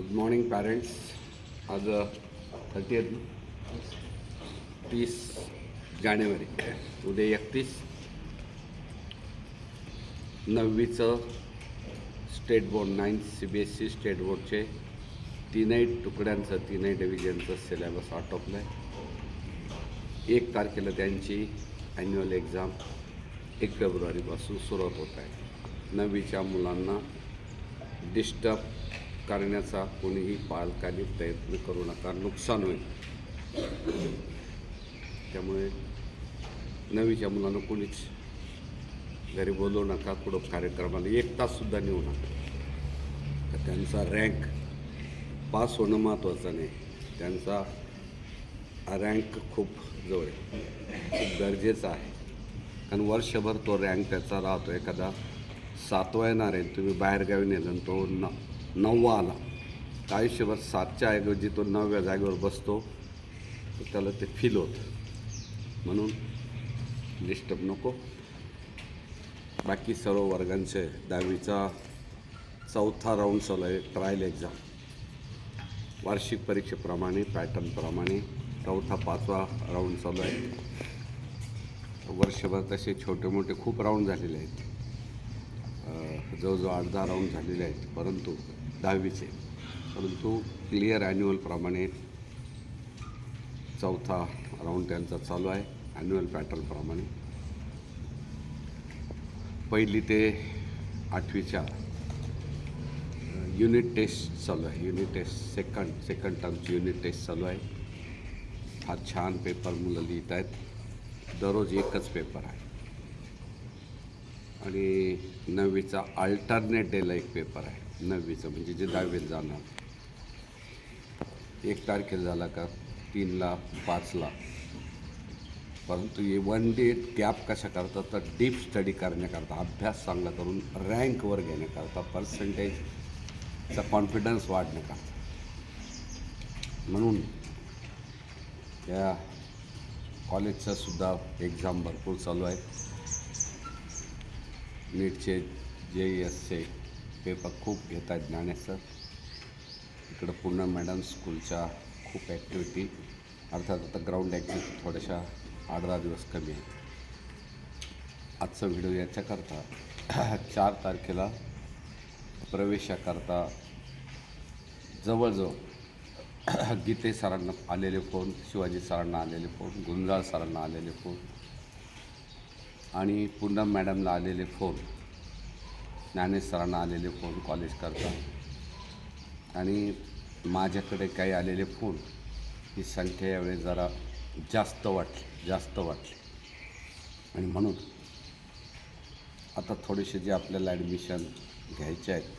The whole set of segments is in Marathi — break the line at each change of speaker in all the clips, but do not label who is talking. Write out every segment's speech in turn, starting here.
गुड मॉर्निंग पॅरेंट्स आज uh, थर्टी तीस जानेवारी. उद्या एकतीस. नववीचं state board ninth C B S C state बोर्डचे तीनही तुकड्यांचं तीनही डिव्हिजनचं सिलेबस आटोपलं आहे एक तारखेला त्यांची ॲन्युअल एक्झाम एक फेब्रुवारीपासून सुरुवात होत आहे. नववीच्या मुलांना डिस्टर्ब करण्याचा कोणीही पालकांनी प्रयत्न करू नका नुकसान होईल. त्यामुळे नवीच्या मुलांना कोणीच घरी बोलवू नका कुठं कार्यक्रमाला एक ताससुद्धा नेऊ नका. तर त्यांचा रँक पास होणं महत्त्वाचं नाही. त्यांचा रँक खूप जवळ आहे. खूप गरजेचं आहे. कारण वर्षभर तो रँक त्याचा राहतो. एखादा सातवा येणार आहे तुम्ही बाहेरगावी नेलं तो न नववा आला तर आयुष्यभर सातच्या ऐवजी तो नवव्या जागेवर बसतो तर त्याला ते फील होतं. म्हणून डिस्टर्ब नको. बाकी सर्व वर्गांचे दहावीचा चौथा राऊंड चालू आहे ट्रायल एक्झाम वार्षिक परीक्षेप्रमाणे पॅटर्नप्रमाणे चौथा पाचवा राऊंड चालू आहे वर्षभर तसे छोटे मोठे खूप राऊंड झालेले आहेत. जवळजवळ आठ दहा राऊंड झालेले आहेत परंतु दहावीचे. परंतु क्लिअर ॲन्युअलप्रमाणे चौथा राऊंड त्यांचा चालू आहे ॲन्युअल पॅटर्नप्रमाणे पहिली ते आठवीच्या युनिट टेस्ट चालू आहे. युनिट टेस्ट सेकंड सेकंड टर्मची युनिट टेस्ट चालू आहे. फार छान पेपर मुलं लिहित आहेत. दररोज एकच पेपर आहे. आणि नववीचा अल्टरनेट डेला एक पेपर आहे. नववीचं म्हणजे जे दहावीत जाणार. एक तारखेला झाला का तीनला पाचला. परंतु हे वन डे गॅप कशा करतात तर डीप स्टडी करण्याकरता अभ्यास चांगला करून रँकवर घेण्याकरता पर्सेंटेजचा कॉन्फिडन्स वाढण्याकरता. म्हणून त्या कॉलेजचा सुद्धा एक्झाम भरपूर चालू आहे नीटचे जे एसचे पेपर खूप घेत आहेत इकडं पूर्ण मॅडम स्कूलच्या खूप ॲक्टिव्हिटी अर्थात आता ग्राउंड ॲक्टिव्हिटी थोड्याशा आठ दहा दिवस कमी आहेत. आजचा व्हिडिओ याच्याकरता चार तारखेला प्रवेशाकरता जवळजवळ गीते सरांना आलेले फोन शिवाजी सरांना आलेले फोन गुंजाळ सरांना आलेले फोन आणि पूनम मॅडमला आलेले फोन ज्ञानेश्वरांना आलेले फोन कॉलेज करता. आणि माझ्याकडे काही आलेले फोन ही संख्या यावेळी जरा जास्त वाटली जास्त वाटली. आणि म्हणून आता थोडेसे जे आपल्याला ॲडमिशन घ्यायचे आहेत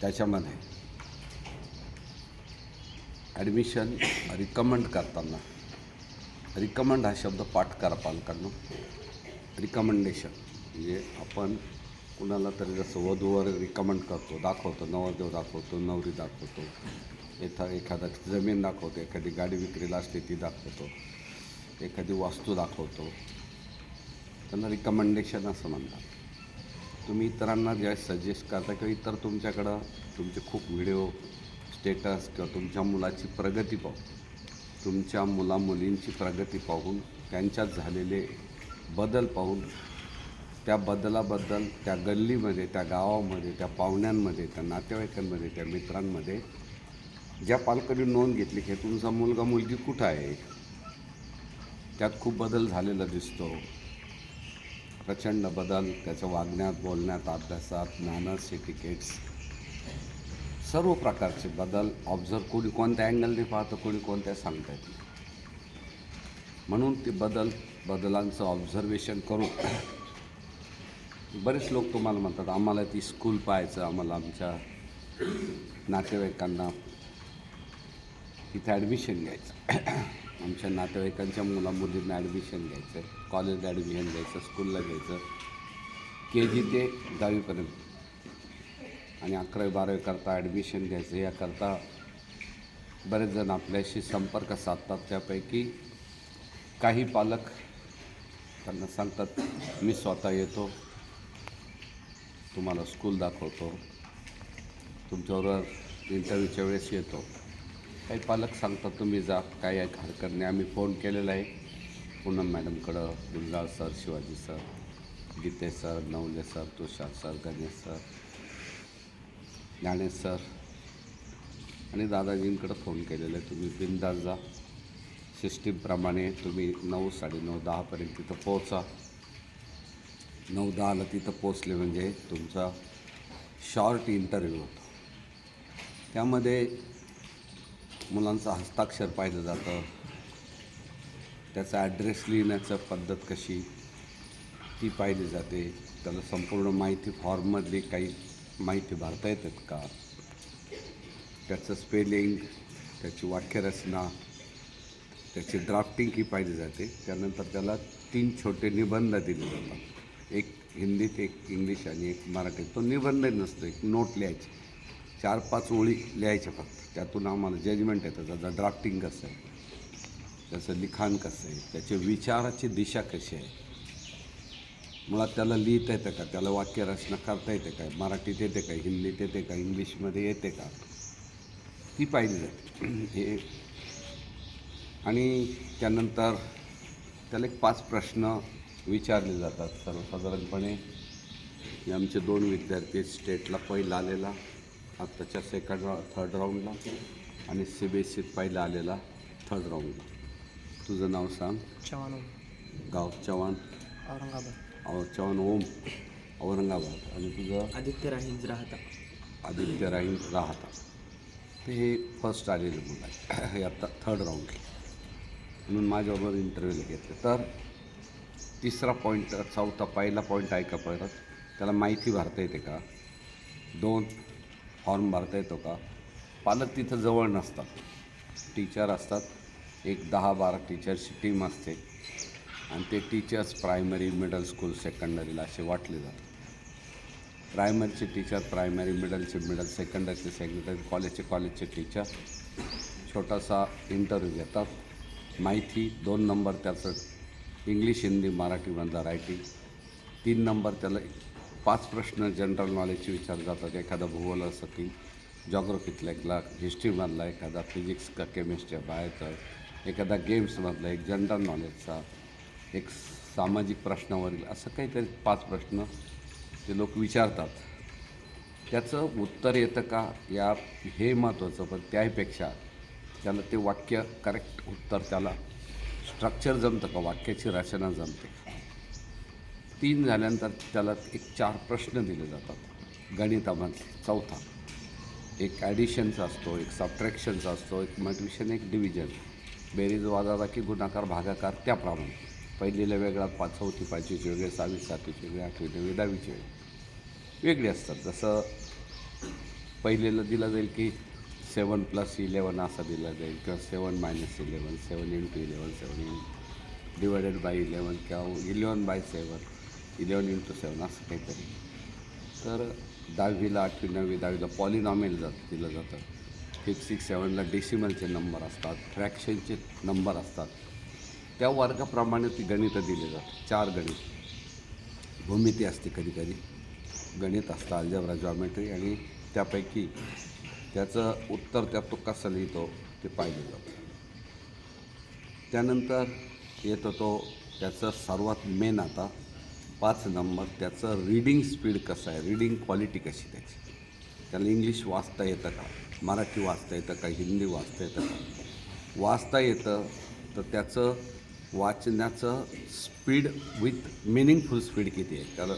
त्याच्यामध्ये ॲडमिशन रिकमेंड करताना रिकमेंड हा शब्द पाठ करा पालकांना. रिकमेंडेशन म्हणजे आपण कुणाला तरी जसं वधूवर रिकमेंड करतो दाखवतो नवरदेव दाखवतो नवरी दाखवतो एखा एखादा जमीन दाखवतो एखादी गाडी विक्रीला असली ती दाखवतो एखादी वास्तू दाखवतो. त्यांना रिकमेंडेशन असं म्हणतात. तुम्ही इतरांना ज्या सजेस्ट करता किंवा इतर तुमच्याकडं तुमचे खूप व्हिडिओ स्टेटस किंवा तुमच्या मुलाची प्रगती पाहू. तुमच्या मुलामुलींची प्रगती पाहून त्यांच्यात झालेले बदल पाहून त्या बदलाबद्दल त्या गल्लीमध्ये त्या गावामध्ये त्या पाहुण्यांमध्ये त्या नातेवाईकांमध्ये त्या मित्रांमध्ये ज्या पालकांनी नोंद घेतली की तुमचा मुलगा मुलगी कुठं आहे? त्यात खूप बदल झालेला दिसतो. प्रचंड बदल त्याच्या वागण्यात बोलण्यात अभ्यासात ज्ञानात सर्टिफिकेट्स सर्व प्रकारचे बदल ऑब्झर्व कोणी कोणत्या अँगलने पाहतं कोणी कोणत्या सांगता येत नाही म्हणून ते बदल बदलांचं ऑब्झर्वेशन करून बरेच लोक तुम्हाला म्हणतात आम्हाला ती स्कूल पाहायचं आम्हाला आमच्या नातेवाईकांना तिथे ॲडमिशन घ्यायचं. आमच्या नातेवाईकांच्या मुला मुलींना ॲडमिशन घ्यायचं कॉलेजला ॲडमिशन घ्यायचं स्कूलला घ्यायचं. के जी ते दहावीपर्यंत. आणि अकरावी बारावी करता ॲडमिशन घ्यायचं याकरता बरेच जण आपल्याशी संपर्क साधतात. त्यापैकी काही पालक त्यांना सांगतात मी स्वतः येतो तुम्हाला स्कूल दाखवतो तुमच्याबरोबर इंटरव्ह्यूच्या वेळेस येतो. काही पालक सांगतात तुम्ही जा काय हरकत नाही आम्ही फोन केलेला आहे. Poonam मॅडमकडं Gulzar sir Shivaji sir Gite sir Navale sir Tushar sir Ganesh sir Dnyanesh sir आणि दादाजींकडं फोन केलेला आहे. तुम्ही बिंदास जा. सिस्टीमप्रमाणे तुम्ही नऊ साडेनऊ दहापर्यंत तिथं पोहोचा. नऊ दहाला तिथं पोचले म्हणजे तुमचा शॉर्ट इंटरव्ह्यू होतो. त्यामध्ये मुलांचं हस्ताक्षर पाहिलं जातं. त्याचा ॲड्रेस लिहिण्याचं पद्धत कशी ती पाहिली जाते. त्याला संपूर्ण माहिती फॉर्ममधली काही माहिती भरता येतात का? त्याचं स्पेलिंग त्याची वाक्यरचना त्याची ड्राफ्टिंग ही पाहिली जाते. त्यानंतर त्याला तीन छोटे निबंध दिले जातात. एक हिंदीत एक इंग्लिश आणि एक मराठीत. तो निबंध नसतो एक नोट लिहायची. चार पाच ओळी लिहायच्या फक्त. त्यातून आम्हाला जजमेंट येतं त्याचं ड्राफ्टिंग कसं आहे? त्याचं लिखाण कसं आहे? त्याच्या विचाराची दिशा कशी आहे? मुळात त्याला लिहिता येतं का? त्याला वाक्यरचना करता येते काय मराठीत येते का? हिंदीत येते का? इंग्लिशमध्ये येते का? ती पाहिली जाते. हे आणि त्यानंतर त्याला एक पाच प्रश्न विचारले जातात. सर्वसाधारणपणे हे आमचे दोन विद्यार्थी स्टेटला पहिला आलेला आत्ताच्या सेकंड रा थर्ड राऊंडला आणि सी बी एस सीत पहिला आलेला थर्ड राऊंडला तुझं नाव सांग.
चव्हाण.
गाव चव्हाण.
औरंगाबाद.
चव्हाण ओम औरंगाबाद आणि तुझं
आदित्य राहींज राहता।
आदित्य राहील राहता। ते हे फर्स्ट आलेले मुलं आहे हे आत्ता थर्ड राऊंडला म्हणून माझ्याबरोबर इंटरव्ह्यूला घेतले. तर तिसरा पॉईंट चौथा पहिला पॉईंट आहे का परत? त्याला माहिती भरता येते का? दोन फॉर्म भरता येतो का? पालक तिथं जवळ नसतात. टीचर असतात. एक दहा बारा टीचरची टीम असते. आणि ते टीचर्स प्रायमरी मिडल स्कूल सेकंडरीला असे वाटले जातात. प्रायमरीचे टीचर प्रायमरी मिडलचे मिडल सेकंडरीचे सेकंडरी कॉलेजचे कॉलेजचे टीचर छोटासा इंटरव्ह्यू घेतात. माहिती दोन नंबर त्याचं इंग्लिश हिंदी मराठीमधला रायटिंग तीन नंबर त्याला पाच प्रश्न जनरल नॉलेजचे विचार जातात. एखादा भूगोलासाठी जॉग्रफीतला एकला हिस्ट्रीमधला एखादा फिजिक्स का केमिस्ट्री बाहेरचा एखादा गेम्समधला एक जनरल नॉलेजचा एक सामाजिक प्रश्नावरील असं काहीतरी पाच प्रश्न ते लोक विचारतात. त्याचं उत्तर येतं का? या हे महत्त्वाचं पण त्याहीपेक्षा त्याला ते वाक्य करेक्ट उत्तर त्याला स्ट्रक्चर जमतं का? वाक्याची रचना जमते. का? तीन झाल्यानंतर त्याला एक चार प्रश्न दिले जातात. गणितामधले चौथा. एक ॲडिशनचा असतो एक सबट्रॅक्शनचा असतो एक मल्टिशन एक डिव्हिजन बेरीज वाजाबाकी गुणाकार भागाकार त्याप्रमाणे. पहिलीला वेगळा पाच चौथी पाचवीचे वेगळे सहावी सातवीचे वेगळे आठवी नववी दहावीचे वेगळे. वेगळे असतात. जसं पहिलेला दिलं जाईल की सेवन प्लस इलेवन असा दिला जाईल किंवा seven minus eleven seven into eleven seven in divided by eleven किंवा eleven by seven eleven into seven असं काहीतरी. तर दहावीला आठवी नववी दहावीला पॉलिनॉमेल जात दिलं जातं. फिफ्थ सिक्स सेवनला डेसिमलचे नंबर असतात. फ्रॅक्शनचे नंबर असतात. त्या वर्गाप्रमाणे ती गणितं दिली जातात. चार गणित. भूमिती असते कधी कधी गणित असतं अल्जब्रा जॉमेट्री आणि त्यापैकी त्याचं उत्तर त्यात तो कसं लिहितो ते पाहिलं जातं. त्यानंतर येतो तो त्याचं सर्वात मेन आता पाच नंबर त्याचं रीडिंग स्पीड कसं आहे? रीडिंग क्वालिटी कशी त्याची? त्याला इंग्लिश वाचता येतं का? मराठी वाचता येतं का? हिंदी वाचता येतं का? वाचता येतं तर त्याचं वाचण्याचं स्पीड विथ मिनिंगफुल स्पीड किती आहे? त्याला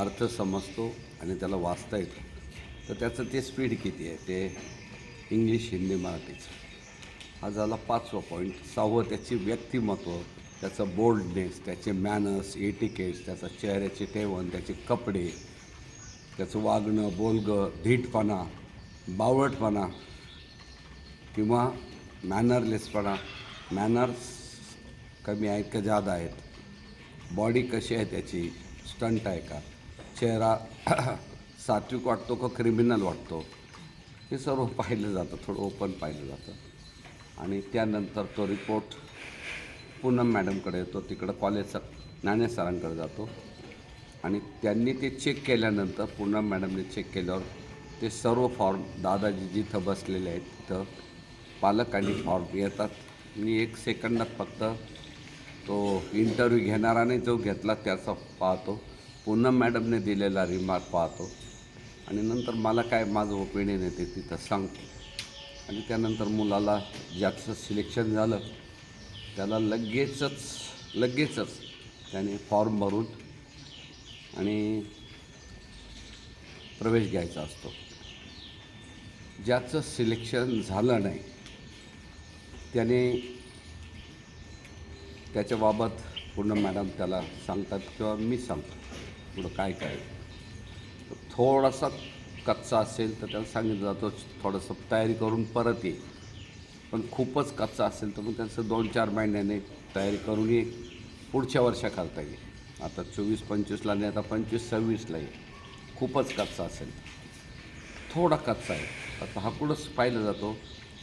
अर्थ समजतो आणि त्याला वाचता येतं. तर त्याचं ते स्पीड किती आहे? ते इंग्लिश हिंदी मराठीचं. हा झाला पाचवा पॉईंट सहावं त्याची व्यक्तिमत्व त्याचं बोल्डनेस त्याचे मॅनर्स एटिकेट्स त्याचा चेहऱ्याचे ठेवण त्याचे कपडे त्याचं वागणं बोलगं धीटपणा बावटपणा किंवा मॅनरलेसपणा मॅनर्स कमी आहेत का जादा आहेत? बॉडी कशी आहे त्याची? स्टंट आहे का? चेहरा सात्विक वाटतो का क्रिमिनल वाटतो? हे सर्व पाहिलं जातं थोडं ओपन पाहिलं जातं. आणि त्यानंतर तो रिपोर्ट पूनम मॅडमकडे येतो तिकडं कॉलेजचा नाणे सरांकडे जातो. आणि त्यांनी ते चेक केल्यानंतर पूनम मॅडमने चेक केल्यावर ते सर्व फॉर्म दादाजी जिथं बसलेले आहेत तिथं पालक आणि फॉर्म येतात. मी एक सेकंदात फक्त तो इंटरव्ह्यू घेणाराने जो घेतला त्याचा पाहतो. पूनम मॅडमने दिलेला रिमार्क पाहतो. आणि नंतर मला काय माझं ओपिनियन येते तिथं सांगतो. आणि त्यानंतर मुलाला ज्याचं सिलेक्शन झालं त्याला लगेचच लगेचच त्याने फॉर्म भरून आणि प्रवेश घ्यायचा असतो. ज्याचं सिलेक्शन झालं नाही त्याने त्याच्याबाबत पूर्ण मॅडम त्याला सांगतात किंवा मी सांगतो पुढं काय काय. थोडासा कच्चा असेल तर त्याला सांगितलं जातो थोडंसं तयारी करून परत ये. पण खूपच कच्चा असेल तर मग त्यांचं दोन चार महिन्याने तयारी करून ये. पुढच्या वर्षा करता येईल आता चोवीस पंचवीसला नाही आता पंचवीस सव्वीसला ये. खूपच कच्चा असेल. थोडा कच्चा आहे. आता हा कुठंच पाहिलं जातो.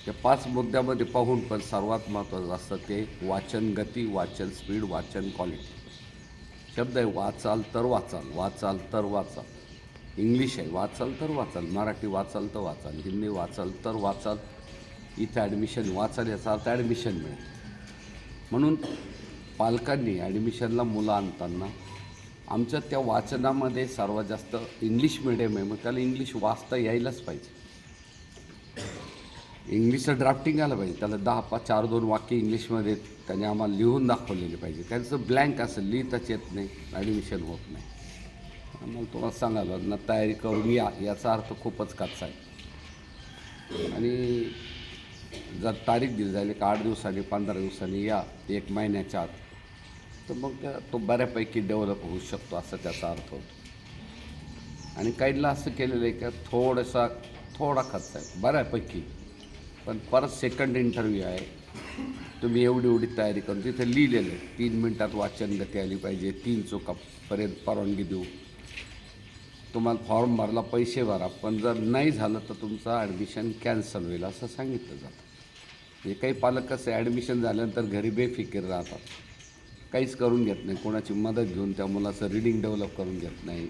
त्या पाच मुद्द्यामध्ये पाहून पण सर्वात महत्त्वाचं असतं ते वाचन गती वाचन स्पीड वाचन क्वालिटी शब्द आहे वाचाल तर वाचाल वाचाल तर वाचाल. इंग्लिश आहे वाचाल तर वाचाल मराठी वाचाल तर वाचाल हिंदी वाचाल तर वाचाल. इथं ॲडमिशन वाचाल याचा अर्थ ॲडमिशन मिळेल म्हणून पालकांनी ॲडमिशनला मुलं आणताना आमच्या त्या वाचनामध्ये सर्वात जास्त इंग्लिश मिडियम आहे मग त्याला इंग्लिश वाचता यायलाच पाहिजे. इंग्लिशचं ड्राफ्टिंग आलं पाहिजे. त्याला दहा पाच चार दोन वाक्य इंग्लिशमध्ये त्याने आम्हाला लिहून दाखवलेले पाहिजे. त्यांचं ब्लँक असं लिहिताच येत नाही ॲडमिशन होत नाही. मग तुम्हाला सांगायला ना तयारी करून या याचा अर्थ खूपच कच्चा आहे. आणि जर तारीख दिली जाईल एक आठ दिवसांनी पंधरा दिवसांनी या एक महिन्याच्या आत तर मग तो बऱ्यापैकी डेव्हलप होऊ शकतो असा त्याचा अर्थ होतो. आणि काहींना असं केलेलं आहे का थोडासा थोडा खर्च आहे बऱ्यापैकी. पण परत सेकंड इंटरव्ह्यू आहे. तुम्ही एवढी एवढी तयारी करून तिथे लिहिलेलं आहे. तीन मिनटात वाचन गती आली पाहिजे. तीन चोकापर्यंत परवानगी देऊ. तुम्हाला फॉर्म भरला पैसे भरा. पण जर नाही झालं तर तुमचं ॲडमिशन कॅन्सल होईल असं सांगितलं जातं. म्हणजे काही पालक कसं ॲडमिशन झाल्यानंतर घरी बेफिकीर राहतात. काहीच करून घेत नाही. कोणाची मदत घेऊन त्या मुलाचं रिडिंग डेव्हलप करून घेत नाही.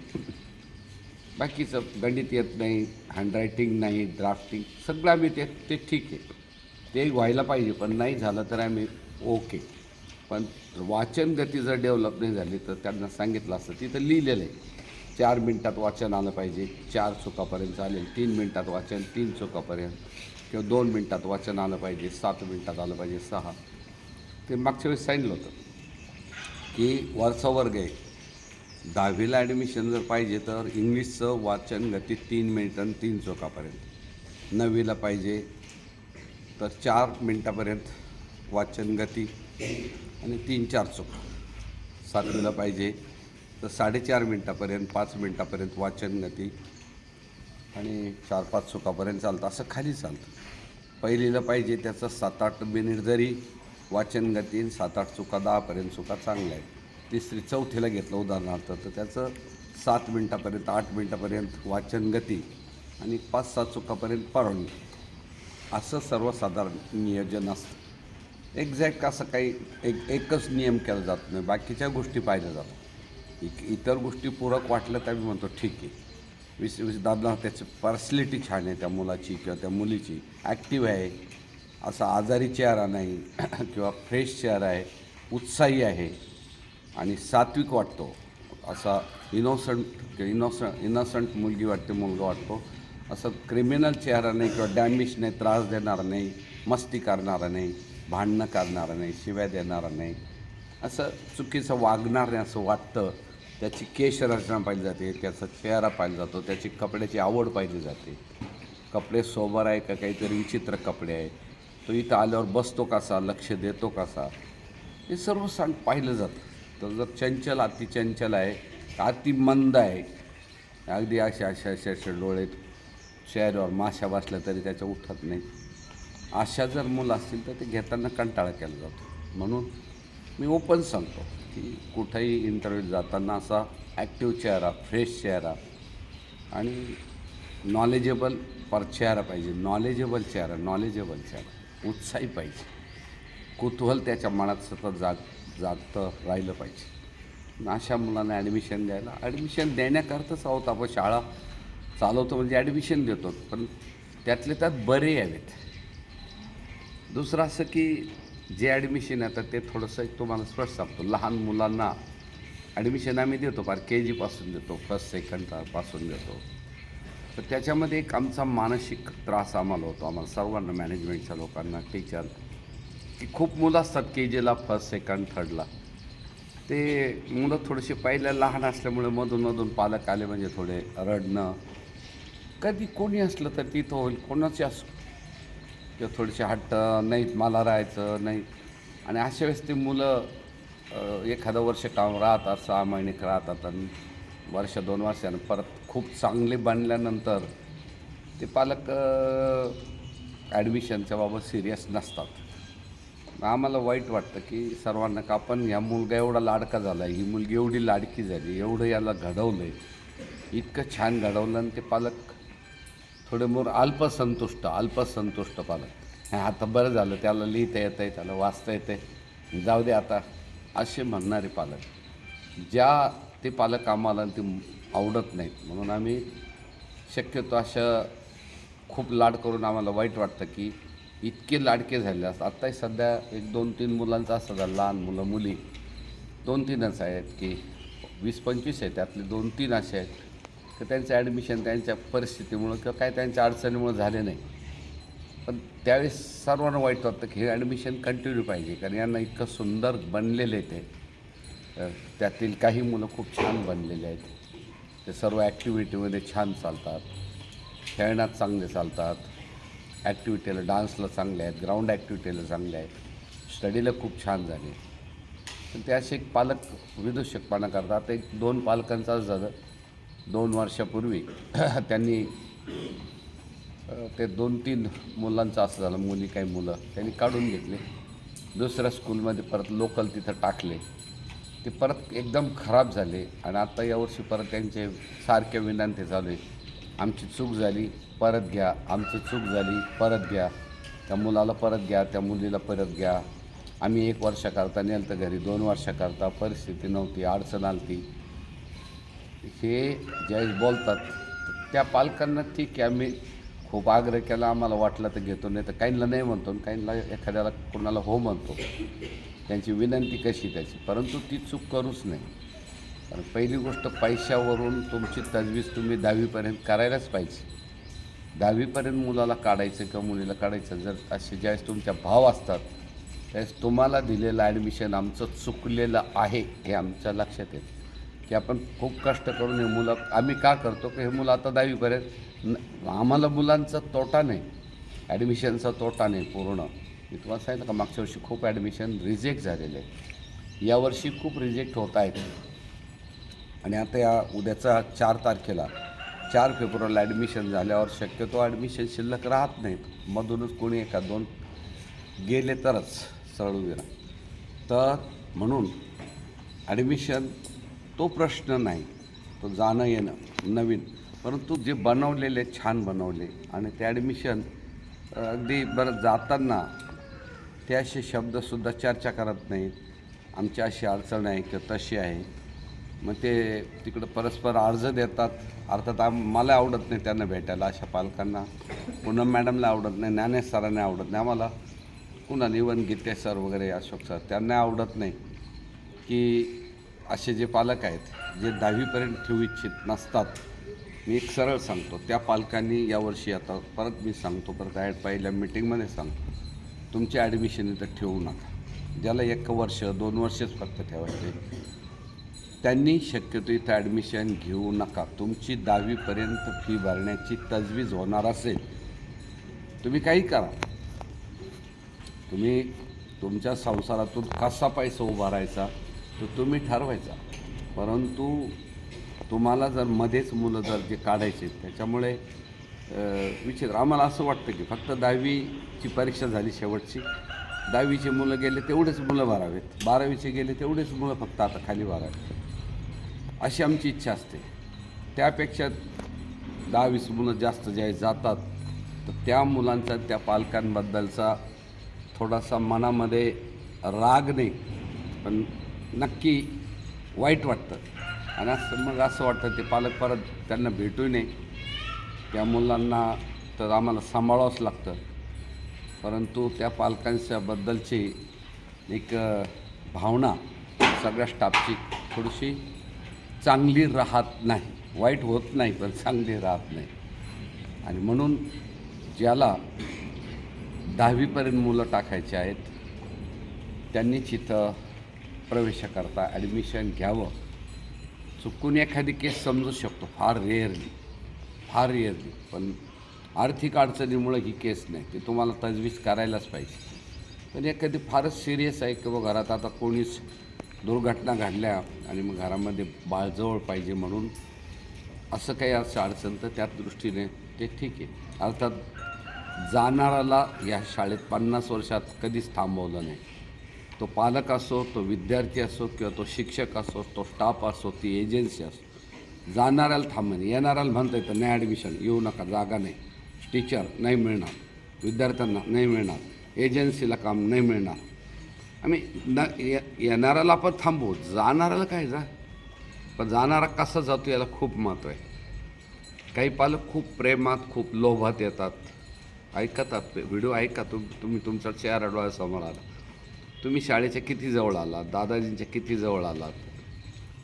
बाकीचं गणित येत नाही हँडरायटिंग नाही ड्राफ्टिंग सगळं आम्ही ते ते ठीक आहे. ते व्हायला पाहिजे पण नाही झालं तर आम्ही ओके पण वाचन गती जर डेव्हलप नाही झाली तर त्यांना सांगितलं असतं तिथं लिहिलेलं आहे. चार मिनटात वाचन आलं पाहिजे चार चुकापर्यंत चालेल तीन मिनटात वाचन तीन चुकापर्यंत. किंवा दोन मिनटात वाचन आलं पाहिजे सात मिनटात आलं पाहिजे सहा. ते मागच्या वेळेस सांगितलं होतं की वरचा वर्ग आहे दहावीला ॲडमिशन जर पाहिजे तर इंग्लिशचं वाचन गती तीन मिनटं आणि तीन चौकापर्यंत. नववीला पाहिजे तर चार मिनटापर्यंत वाचन गती आणि तीन चार चौका. सातवीला पाहिजे तर साडेचार मिनटापर्यंत पाच मिनटापर्यंत वाचन गती आणि चार पाच चुकापर्यंत चालतं. असं खाली चालतं. पहिलीला पाहिजे त्याचं सात आठ मिनिट जरी वाचन गती आणि सात आठ चुका दहापर्यंत चुका चांगल्या आहेत तिसरी चौथीला घेतलं उदाहरणार्थ. तर त्याचं सात मिनटापर्यंत आठ मिनटापर्यंत वाचन गती आणि पाच सात चुकापर्यंत पारवणी असं सर्वसाधारण नियोजन असतं. एक्झॅक्ट असं काही एक एकच नियम केला जात नाही. बाकीच्या गोष्टी पाहिल्या जातात. इ इतर गोष्टी पूरक वाटल्या तर आम्ही म्हणतो ठीक आहे. विस विस दादा त्याची पर्सनॅलिटी छान आहे त्या मुलाची किंवा त्या मुलीची. ॲक्टिव्ह आहे. असा आजारी चेहरा नाही. किंवा फ्रेश चेहरा आहे. उत्साही आहे. आणि सात्विक वाटतो. असा इनोसंट इनोसंट इनोसंट मुलगी वाटते मुलगा वाटतो. असं क्रिमिनल चेहरा नाही किंवा डॅमेज नाही त्रास देणारा नाही मस्ती करणारा नाही भांडणं करणारा नाही शिव्या देणारा नाही. असं चुकीचं वागणार नाही असं वाटतं. त्याची केशरचना पाहिली जाते त्याचा चेहरा पाहिला जातो त्याची कपड्याची आवड पाहिली जाते. कपडे सोबर आहे का काहीतरी विचित्र कपडे आहे? तो इथं आल्यावर बसतो कसा लक्ष देतो कसा? हे सर्व सांग पाहिलं जातं. तर जर चंचल अति चंचल आहे का अति मंद आहे. अगदी अशा अशा अशा अशा डोळे चेहऱ्यावर माशा बसल्या तरी त्याच्या उठत नाही. अशा जर मुलं असतील तर ते घेताना कंटाळा केला जातो. म्हणून मी ओपन सांगतो की कुठेही इंटरव्ह्यू जाताना असा ॲक्टिव्ह चेहरा फ्रेश चेहरा आणि नॉलेजेबल पर चेहरा पाहिजे. नॉलेजेबल चेहरा नॉलेजेबल चेहरा. उत्साही पाहिजे. कुतूहल त्याच्या मनात सतत जाग जागतं राहिलं पाहिजे. अशा मुलांना ॲडमिशन द्यायला ॲडमिशन देण्याकरताच आहोत आपण. शाळा चालवतो म्हणजे ॲडमिशन देतो. पण त्यातले त्यात बरे यावेत. दुसरं असं की जे ॲडमिशन येतात ते थोडंसं एक तुम्हाला स्पष्ट सांगतो. लहान मुलांना ॲडमिशन आम्ही देतो. फार के जीपासून देतो. फर्स्ट सेकंडपासून देतो. तर त्याच्यामध्ये एक आमचा मानसिक त्रास आम्हाला होतो. आम्हाला सर्वांना मॅनेजमेंटच्या लोकांना टीचर की खूप मुलं असतात के जीला फर्स्ट सेकंड थर्डला ते मुलं थोडेसे पहिल्या लहान असल्यामुळे मधून मधून पालक आले म्हणजे थोडे रडणं. कधी कोणी असलं तर तिथं होईल कोणाचे असो. किंवा थोडेसे हट्ट नाहीत मला राहायचं नाही. आणि अशा वेळेस ते मुलं एखादं वर्ष काम राहतात सहा महिने राहतात आणि वर्ष दोन वर्षानं परत खूप चांगले बनल्यानंतर ते पालक ॲडमिशनच्या बाबत सिरियस नसतात. आम्हाला वाईट वाटतं की सर्वांना का आपण ह्या मुलगा एवढा लाडका झाला ही मुलगी एवढी लाडकी झाली एवढं याला घडवलं आहे इतकं छान घडवलं आणि ते पालक थोडे मोर अल्पसंतुष्ट अल्पसंतुष्ट पालक. हे आता बरं झालं त्याला लिहिता येतं आहे त्याला वाचता येतं आहे जाऊ दे आता असे म्हणणारे पालक ज्या ते पालक आम्हाला ते आवडत नाहीत म्हणून आम्ही शक्यतो अशा खूप लाड करून आम्हाला वाईट वाटतं की इतके लाडके झाले असतात. आत्ताही सध्या एक दोन तीन मुलांचा असं झालं लहान मुलं मुली. दोन तीनच आहेत की वीस पंचवीस आहेत. त्यातले दोन तीन असे आहेत. तर त्यांचं ॲडमिशन त्यांच्या परिस्थितीमुळं किंवा काय त्यांच्या अडचणीमुळं झाले नाही. पण त्यावेळेस सर्वांना वाईट वाटतं की हे ॲडमिशन कंटिन्यू पाहिजे. कारण यांना इतकं सुंदर बनलेले ते. तर त्यातील काही मुलं खूप छान बनलेले आहेत. ते सर्व ॲक्टिव्हिटीमध्ये छान चालतात. खेळण्यात चांगले चालतात. ॲक्टिव्हिटीला डान्सला चांगले आहेत ग्राउंड ॲक्टिव्हिटीला चांगले आहेत. स्टडीला खूप छान झाले. पण ते असे एक पालक विदूषकपणा करतात. एक दोन पालकांचं असं झालं. दोन वर्षापूर्वी त्यांनी ते दोन तीन मुलांचं असं झालं. मुली काही मुलं. त्यांनी काढून घेतले. दुसऱ्या स्कूलमध्ये परत लोकल तिथं टाकले. ते परत एकदम खराब झाले. आणि आता यावर्षी परत त्यांचे सारखे विनंती चालू आहे. आमची चूक झाली परत घ्या. आमची चूक झाली परत घ्या. त्या मुलाला परत घ्या त्या मुलीला परत घ्या. आम्ही एक वर्षाकरता नेलं तर घरी दोन वर्षाकरता परिस्थिती नव्हती अडचण आली हे ज्यावेळेस बोलतात त्या पालकांना ठीक आहे आम्ही खूप आग्रह केला आम्हाला वाटलं तर घेतो नाही तर काहींना नाही म्हणतो आणि काहींना एखाद्याला कोणाला हो म्हणतो. त्यांची विनंती कशी त्याची? परंतु ती चूक करूच नाही. कारण पहिली गोष्ट पैशावरून तुमची तजवीज तुम्ही दहावीपर्यंत करायलाच पाहिजे. दहावीपर्यंत मुलाला काढायचं किंवा मुलीला काढायचं जर असे ज्यावेळेस तुमच्या भाव असतात त्यावेळेस तुम्हाला दिलेलं ॲडमिशन आमचं चुकलेलं आहे हे आमच्या लक्षात येतं. की आपण खूप कष्ट करून हे मुलं आम्ही का करतो की हे मुलं आता दहावीपर्यंत आम्हाला मुलांचा तोटा नाही. ॲडमिशनचा तोटा नाही पूर्ण. मी तुम्हाला सांगितलं का मागच्या वर्षी खूप ॲडमिशन रिजेक्ट झालेले आहे यावर्षी खूप रिजेक्ट होत आहेत. आणि आता या उद्याचा चार तारखेला चार फेब्रुवारीला ॲडमिशन झाल्यावर शक्यतो ॲडमिशन शिल्लक राहत नाहीत. मधूनच कोणी एका दोन गेले तरच सरळ तर म्हणून ॲडमिशन तो प्रश्न नाही तो जाणं येणं नवीन. परंतु जे बनवलेले छान बनवले आणि ते ॲडमिशन अगदी बरं जाताना ते असे शब्दसुद्धा चर्चा करत नाहीत. आमची अशी अडचण आहे किंवा तशी आहे. मग ते तिकडं परस्पर अर्ज देतात. अर्थात आम मला आवडत नाही त्यांना भेटायला अशा पालकांना. पूनम मॅडमला आवडत नाही ज्ञानेश सरांना आवडत नाही आम्हाला. कुणाला इवन गीते सर वगैरे अशोक सर त्यांना आवडत नाही की असे जे पालक आहेत जे दहावीपर्यंत ठेवू इच्छित नसतात. मी एक सरळ सांगतो त्या पालकांनी यावर्षी आता परत मी सांगतो परत ॲड पहिल्या मिटिंगमध्ये सांगतो. तुमचे ॲडमिशन इथं ठेवू नका. ज्याला एक वर्ष दोन वर्षच फक्त ठेवायचे. त्यांनी शक्यतो इथं ॲडमिशन घेऊ नका. तुमची दहावीपर्यंत फी भरण्याची तजवीज होणार असेल. तुम्ही काही करा. तुम्ही तुमच्या संसारातून कसा पैसा उभारायचा तो तुम्ही ठरवायचा. परंतु तुम्हाला जर मध्येच मुलं जर जे काढायचे त्याच्यामुळे विचित्र. आम्हाला असं वाटतं की फक्त दहावीची परीक्षा झाली शेवटची. दहावीचे मुलं गेले तेवढेच मुलं भरावेत. बारावीचे गेले तेवढेच मुलं फक्त आता खाली भरावेत. अशी आमची इच्छा असते. त्यापेक्षा दहा वीस मुलं जास्त जे जातात तर त्या मुलांचा त्या पालकांबद्दलचा थोडासा मनामध्ये राग नाही पण नक्की वाईट वाटतं. आणि असं मग असं वाटतं ते पालक परत त्यांना भेटू नये त्या मुलांना तर आम्हाला सांभाळावंच लागतं. परंतु त्या पालकांच्याबद्दलची एक भावना सगळ्या स्टाफची थोडीशी चांगली राहत नाही. वाईट होत नाही पण चांगली राहत नाही. आणि म्हणून ज्याला दहावीपर्यंत मुलं टाकायची आहेत त्यांनीच इथं प्रवेशाकरता ॲडमिशन घ्यावं. चुकून एखादी केस समजू शकतो फार रेअरली फार रेअरली पण आर्थिक अडचणीमुळं ही केस नाही. ती तुम्हाला तजवीज करायलाच पाहिजे. पण एखादी फारच सिरियस आहे की बा घरात आता कोणीच दुर्घटना घडल्या आणि मग घरामध्ये बाळजवळ पाहिजे म्हणून असं काही असं अडचण तर त्या दृष्टीने ते ठीक आहे. अर्थात जाणाराला या शाळेत पन्नास वर्षात कधीच थांबवलं नाही. तो पालक असो तो विद्यार्थी असो किंवा तो शिक्षक असो तो स्टाफ असो ती एजन्सी असो जाणाऱ्याला थांबणे येणाऱ्याला म्हणता येतं नाही ॲडमिशन येऊ नका जागा नाही. टीचर नाही मिळणार. विद्यार्थ्यांना नाही मिळणार. एजन्सीला काम नाही मिळणार. आम्ही न ये येणाऱ्याला आपण थांबू जाणाऱ्याला काय जा? पण जाणारा कसा जातो याला खूप महत्त्व आहे. काही पालक खूप प्रेमात खूप लोभात येतात. ऐकतात. व्हिडिओ ऐका. तुम तुम्ही तुमचा चेहरा डोळ्यासमोर आला. तुम्ही शाळेच्या किती जवळ आलात दादाजींच्या किती जवळ आलात?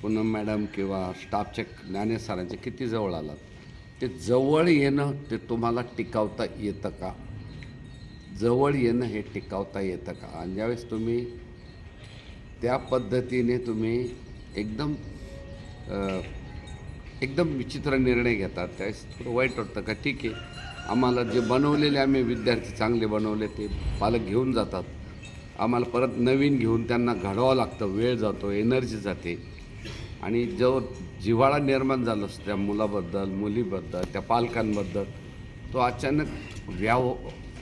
पूनम मॅडम किंवा स्टाफच्या ज्ञानेसरांच्या किती जवळ आलात? ते जवळ येणं ते तुम्हाला टिकावता येतं का? जवळ येणं हे टिकावता येतं का? आणि ज्यावेळेस तुम्ही त्या पद्धतीने तुम्ही एकदम एकदम विचित्र निर्णय घेतात त्यावेळेस थोडं वाईट वाटतं का? ठीक आहे. आम्हाला जे बनवलेले आम्ही विद्यार्थी चांगले बनवले ते पालक घेऊन जातात. आम्हाला परत नवीन घेऊन त्यांना घडवावं लागतं वेळ जातो एनर्जी जाते. आणि जो जिव्हाळा निर्माण झाला असतो त्या मुलाबद्दल मुलीबद्दल त्या पालकांबद्दल तो अचानक व्याव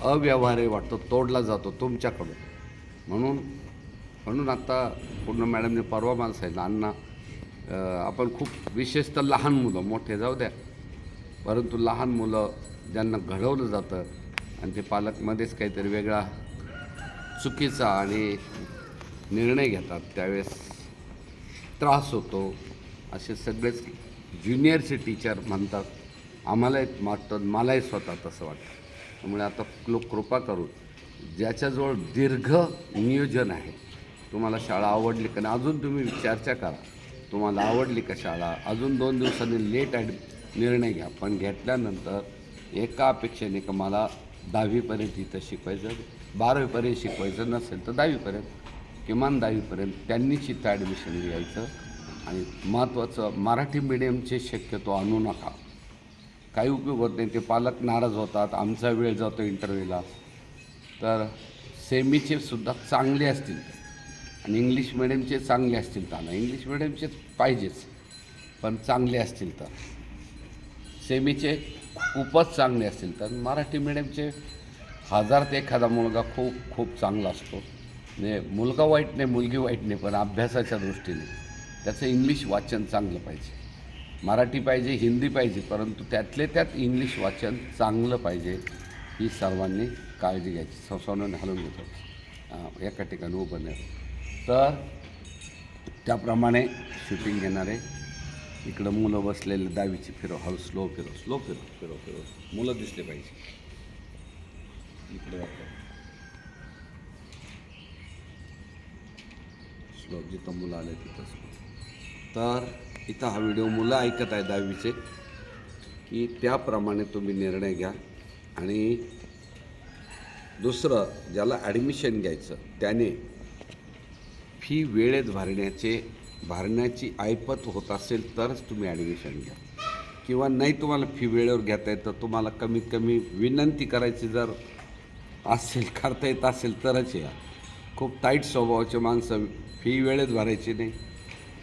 अव्यवहारी वाटतो तोडला जातो तुमच्याकडून. म्हणून म्हणून आता पूर्ण मॅडमने परवा मला सांगितलं अण्णा आपण खूप विशेषतः लहान मुलं मोठे जाऊ द्या. परंतु लहान मुलं ज्यांना घडवलं जातं आणि ते पालकमध्येच काहीतरी वेगळा चुकीचा आणि निर्णय घेतात त्यावेळेस त्रास होतो. असे सगळेच ज्युनियरचे टीचर म्हणतात. आम्हालाही वाटतं मलाही स्वतः तसं वाटतं. त्यामुळे आता लोक कृपा करून ज्याच्याजवळ दीर्घ नियोजन आहे तुम्हाला शाळा आवडली का नाही अजून तुम्ही चर्चा करा. तुम्हाला आवडली का शाळा? अजून दोन दिवसांनी लेट ॲड निर्णय घ्या. पण घेतल्यानंतर एका अपेक्षेने का मला दहावीपर्यंत इथं शिकवायचं बारावीपर्यंत शिकवायचं नसेल तर दहावीपर्यंत किमान दहावीपर्यंत त्यांनीच इथं ॲडमिशन घ्यायचं. आणि महत्त्वाचं मराठी मिडियमचे शक्यतो आणू नका. काही उपयोग होत नाही. ते पालक नाराज होतात. आमचा वेळ जातो इंटरव्ह्यूला तर सेमीचे सुद्धा चांगले असतील आणि इंग्लिश मिडियमचे चांगले असतील तर ना इंग्लिश मिडियमचेच पाहिजेच. पण चांगले असतील तर. सेमीचे खूपच चांगले असतील तर. मराठी मिडियमचे हजार ते एखादा मुलगा खूप खूप चांगला असतो. म्हणजे मुलगा वाईट नाही मुलगी वाईट नाही पण अभ्यासाच्या दृष्टीने त्याचं इंग्लिश वाचन चांगलं पाहिजे. मराठी पाहिजे हिंदी पाहिजे परंतु त्यातले त्यात इंग्लिश वाचन चांगलं पाहिजे ही सर्वांनी काळजी घ्यायची. सवसावण्याने हलवून घेतो. एका ठिकाणी उभं नाही तर त्याप्रमाणे शूटिंग घेणारे इकडं मुलं बसलेले दहावीची फिरव हळू स्लो फिरव स्लो फिरव फिरव फिरव. मुलं दिसले पाहिजे. इकडे स्लो जिथं मुलं आले तिथं स्लो. तर इथं हा व्हिडिओ मुलं ऐकत आहे दहावीचे की त्याप्रमाणे तुम्ही निर्णय घ्या. आणि दुसरं ज्याला ॲडमिशन घ्यायचं त्याने फी वेळेत भरण्याचे भरण्याची ऐपत होत असेल तरच तुम्ही ॲडमिशन घ्या. किंवा नाही तुम्हाला फी वेळेवर घेता येतं तुम्हाला कमीत कमी विनंती करायची जर असेल करता येत असेल तरच या. खूप टाईट स्वभावाचे माणसं फी वेळेत भरायची नाही.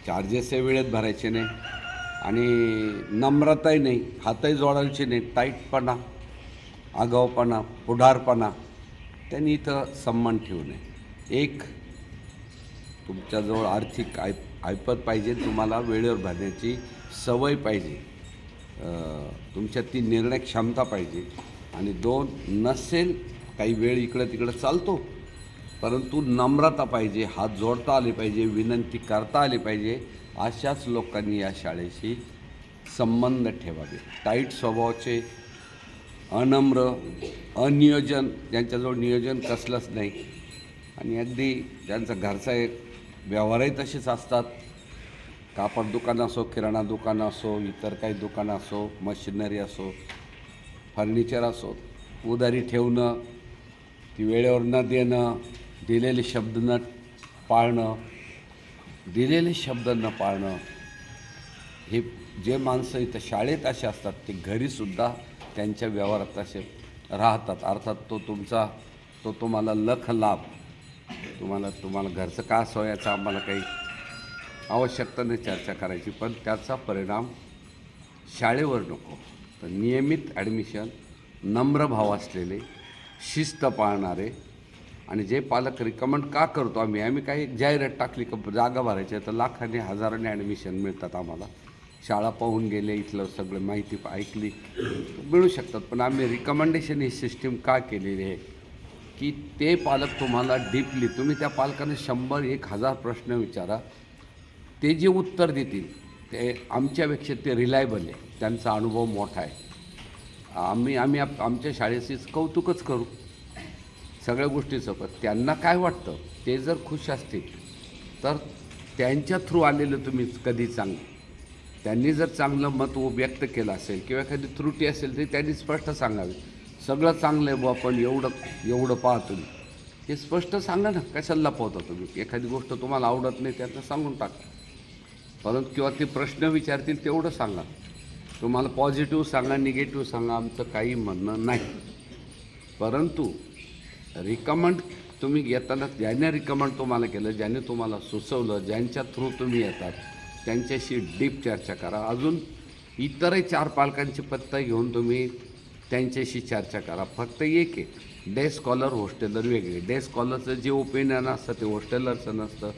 चार्जेसही वेळेत भरायचे नाही. आणि नम्रताही नाही हातही जोडायचे नाही टाईटपणा आगाऊपणा पुढारपणा त्यांनी इथं सन्मान ठेवू नये. एक तुमच्याजवळ आर्थिक आय ऐपत पाहिजे तुम्हाला वेळेवर भरण्याची सवय पाहिजे. अं, तुमच्यात ती निर्णय क्षमता पाहिजे. आणि दोन नसेल काही वेळ इकडं तिकडं चालतो परंतु नम्रता पाहिजे हात जोडता आले पाहिजे विनंती करता आली पाहिजे अशाच लोकांनी या शाळेशी संबंध ठेवावे. टाईट स्वभावाचे अनम्र अनियोजन ज्यांच्याजवळ नियोजन कसलंच नाही. आणि अगदी त्यांचा घरचा एक व्यवहारही तसेच असतात. कापड दुकान असो किराणा दुकान असो इतर काही दुकानं असो मशिनरी असो फर्निचर असो उधारी ठेवणं ती वेळेवर न देणं दिलेले शब्द न पाळणं दिलेले शब्द न पाळणं हे जे माणसं इथं शाळेत असे असतात ते घरीसुद्धा त्यांच्या व्यवहारात असे राहतात. अर्थात तो तुमचा तो तुम्हाला लख लाभ. तुम्हाला तुम्हाला घरचं का असो याचा आम्हाला काही आवश्यकता नाही चर्चा करायची पण त्याचा परिणाम शाळेवर नको. तर नियमित ॲडमिशन नम्र भाव असलेले शिस्त पाळणारे आणि जे पालक रिकमेंड का करतो आम्ही आम्ही काही जाहिरात टाकली का जागा भरायच्या तर लाखाने हजाराने ॲडमिशन मिळतात आम्हाला. शाळा पाहून गेले इथलं सगळं माहिती ऐकली मिळू शकतात. पण आम्ही रिकमेंडेशन ही सिस्टीम का केलेली आहे? की ते पालक तुम्हाला डीपली तुम्ही त्या पालकाने शंभर एक हजार प्रश्न विचारा. ते जे उत्तर देतील ते आमच्यापेक्षा ते रिलायबल आहे. त्यांचा अनुभव मोठा आहे. आम्ही आम्ही आप आमच्या शाळेचीच कौतुकच करू. सगळ्या गोष्टीचं पण त्यांना काय वाटतं? ते जर खुश असतील तर त्यांच्या थ्रू आलेलं तुम्ही कधी चांगलं त्यांनी जर चांगलं मत व्यक्त केलं असेल किंवा एखादी त्रुटी असेल तरी त्यांनी स्पष्ट सांगावी. सगळं चांगलं आहे बुवा पण एवढं एवढं पाहा तुम्ही. हे स्पष्ट सांगा ना कशाला लपवता तुम्ही? एखादी गोष्ट तुम्हाला आवडत नाही त्याचं सांगून टाका. परंतु किंवा ते प्रश्न विचारतील तेवढं सांगा. तुम्हाला पॉझिटिव्ह सांगा निगेटिव्ह सांगा आमचं काही म्हणणं नाही. परंतु रिकमेंड तुम्ही येताना ज्याने रिकमेंड तुम्हाला केलं ज्याने तुम्हाला सुचवलं ज्यांच्या थ्रू तुम्ही येतात त्यांच्याशी डीप चर्चा करा. अजून इतरही चार पालकांची पत्ता घेऊन तुम्ही त्यांच्याशी चर्चा करा. फक्त एक आहे डे स्कॉलर हॉस्टेलर वेगळे. डे स्कॉलरचं जे ओपिनियन असतं ते हॉस्टेलरचं नसतं.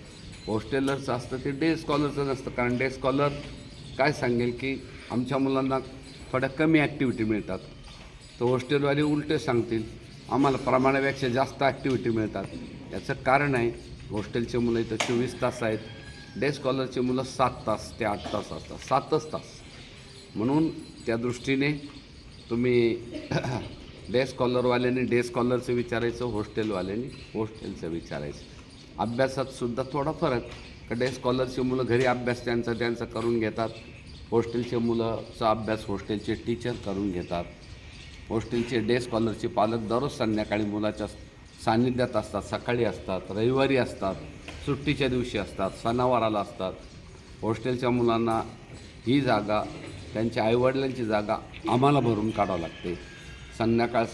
हॉस्टेलरचं असतं ते डे स्कॉलरचं नसतं. कारण डे स्कॉलर काय सांगेल की आमच्या मुलांना थोड्या कमी ॲक्टिव्हिटी मिळतात. तर हॉस्टेलवाले उलटे सांगतील आम्हाला प्रमाणापेक्षा जास्त ॲक्टिव्हिटी मिळतात. याचं कारण आहे हॉस्टेलचे मुलं इथं चोवीस तास आहेत. डे स्कॉलरचे मुलं सात तास ते आठ तास असतात. सातच तास. म्हणून त्या दृष्टीने तुम्ही डे स्कॉलरवाल्याने डे स्कॉलरचं विचारायचं हॉस्टेलवाल्याने हॉस्टेलचं विचारायचं. अभ्यासात सुद्धा थोडा फरक. का डे स्कॉलरची मुलं घरी अभ्यास त्यांचा त्यांचा करून घेतात. हॉस्टेलचे मुलंचा अभ्यास हॉस्टेलचे टीचर करून घेतात. होस्टेलचे डे स्कॉलरचे पालक दररोज संध्याकाळी मुलाच्या सान्निध्यात असतात सकाळी असतात रविवारी असतात सुट्टीच्या दिवशी असतात सणावाराला असतात. हॉस्टेलच्या मुलांना ही जागा त्यांच्या आईवडिलांची जागा आम्हाला भरून काढावं लागते. संध्याकाळ